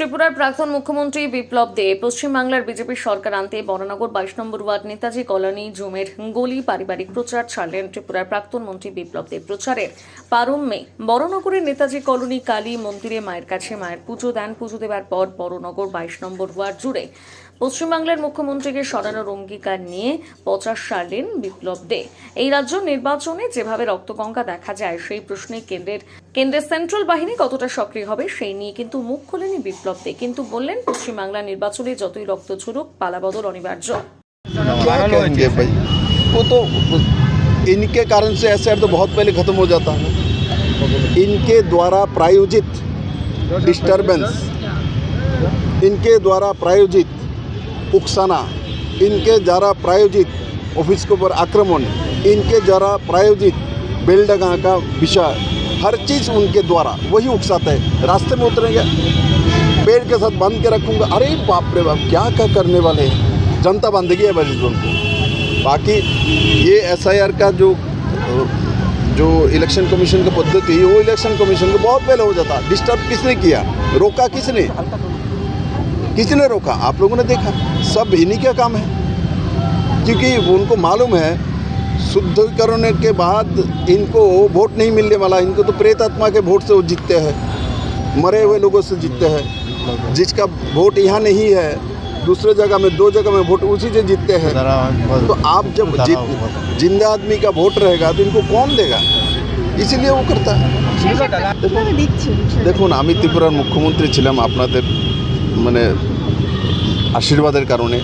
ত্রিপুরার প্রাক্তন মুখ্যমন্ত্রী বিপ্লব দে পশ্চিমবাংলার বিজেপি সরকার আনতে বরানগর বাইশ নম্বর ওয়ার্ড নেতাজি কলোনি জুমের গলি পারিবারিক প্রচার ছাড়লেন ত্রিপুরার প্রাক্তন মন্ত্রী বিপ্লব দে প্রচারের পারম্যে বড়নগরের নেতাজি কলোনি কালী মন্দিরে মায়ের কাছে মায়ের পুজো দেন। পুজো দেবার পর বড়নগর বাইশ নম্বর ওয়ার্ড জুড়ে পশ্চিমবাংলার মুখ্যমন্ত্রীকে সরানোর অঙ্গীকার নিয়ে প্রচার সারলেন বিপ্লব দে এই রাজ্য নির্বাচনে যেভাবে রক্তগঙ্গা দেখা যায় সেই প্রশ্নে কেন্দ্রের কেন্দ্রের সেন্ট্রাল বাহিনী কতটা সক্রিয় হবে সেই নিয়ে কিন্তু মুখ খোলেনি বিপ্লব দে কিন্তু বললেন পশ্চিমবাংলা নির্বাচনে যতই রক্ত ছুড়ুক পালাবদল অনিবার্য क्या कहेंगे भाई वो तो इनके कारण से ऐसे तो बहुत पहले ख़त्म हो जाता इनके द्वारा प्रायोजित डिस्टरबेंस इनके द्वारा प्रायोजित उकसाना, इनके द्वारा प्रायोजित ऑफ़िस के ऊपर आक्रमण, इनके द्वारा प्रायोजित बेलडगा का विषय, हर चीज़ उनके द्वारा, वही उकसाता है। रास्ते में उतरेंगे, पेड़ के साथ बाँध के रखूँगा। अरे बाप रे बाप, क्या क्या करने वाले हैं? जनता बांधेगी है बस उनको बाकी ये एसआईआर का जो जो इलेक्शन कमीशन की पद्धति, वो इलेक्शन कमीशन को बहुत पहले हो जाता। डिस्टर्ब किसने किया? रोका किसने? किसने रोका? आप लोगों ने देखा? सब इन्हीं का काम है क्योंकि उनको मालूम है शुद्धिकरण के बाद इनको वोट नहीं मिलने वाला इनको तो प्रेत आत्मा के वोट से वो जीतते हैं मरे हुए लोगों से जीतते हैं जिसका वोट यहाँ नहीं है दूसरे जगह में दो जगह में वोट उसी से जीतते हैं तो आप जब जित- जिंदा आदमी का वोट रहेगा तो इनको कौन देगा इसीलिए वो करता है কিভাবে দিচ্ছেন দেখুন আমি ত্রিপুরার মুখ্যমন্ত্রী ছিলাম আপনাদের মানে আশীর্বাদের কারণে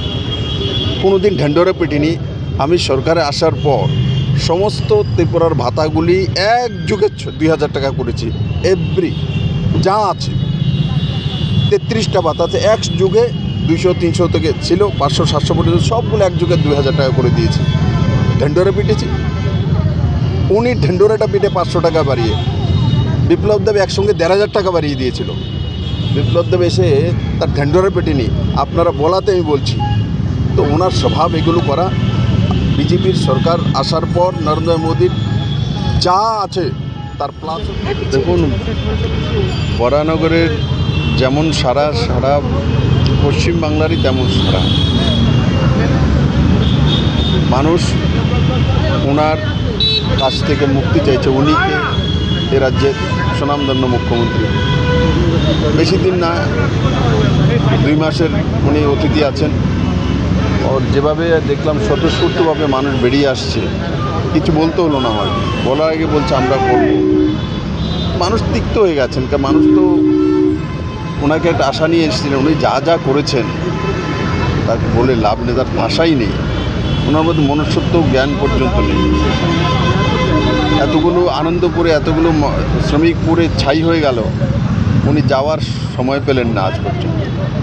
কোনো দিন ঢেন্ডরে পিটিনি। আমি সরকারে আসার পর সমস্ত ত্রিপুরার ভাতাগুলি এক যুগে দুই হাজার টাকা করেছি। এভরি যা আছে। তেত্রিশটা ভাতা আছে। এক যুগে দুইশো, তিনশো থেকে ছিল, পাঁচশো, সাতশো পর্যন্ত সবগুলো এক যুগে দুই হাজার টাকা করে দিয়েছি। ঢেন্ডরে পিটেছি। উনি ঢেন্ডোরাটা পিঠে পাঁচশো টাকা বাড়িয়ে বিপ্লব দেব একসঙ্গে দেড় হাজার টাকা বাড়িয়ে দিয়েছিল। বিপ্লব দেব এসে তার ঢেন্ডোরে পেটেনি আপনারা বলাতে আমি বলছি। তো ওনার স্বভাব এগুলো করা, বিজেপির সরকার আসার পর নরেন্দ্র মোদীর যা আছে, তার প্লাস দেখুন, বরানগরের যেমন সারা সারা পশ্চিমবাংলারই তেমন সারা। মানুষ ওনার কাছ থেকে মুক্তি চাইছে উনিকে এ রাজ্যের সুনামধন্য মুখ্যমন্ত্রী। বেশি দিন না, দুই মাসের উনি অতিথি আছেন। ওর যেভাবে দেখলাম, স্বতঃস্ফূর্তভাবে মানুষ বেরিয়ে আসছে। কিছু বলতে হলো না আমার বলার আগে বলছে, আমরা করব। মানুষ তিক্ত হয়ে গেছেন, কারণ মানুষ তো ওনাকে একটা আশা নিয়ে এসেছিলেন, উনি যা যা করেছেন তাকে বলে লাভ নেই, তার ভাষাই নেই। ওনার মধ্যে মনুষ্যত্ব জ্ঞান পর্যন্ত নেই। এতগুলো আনন্দ করে, এতগুলো শ্রমিক পুরে ছাই হয়ে গেল। উনি যাওয়ার সময় পেলেন না আজ পর্যন্ত।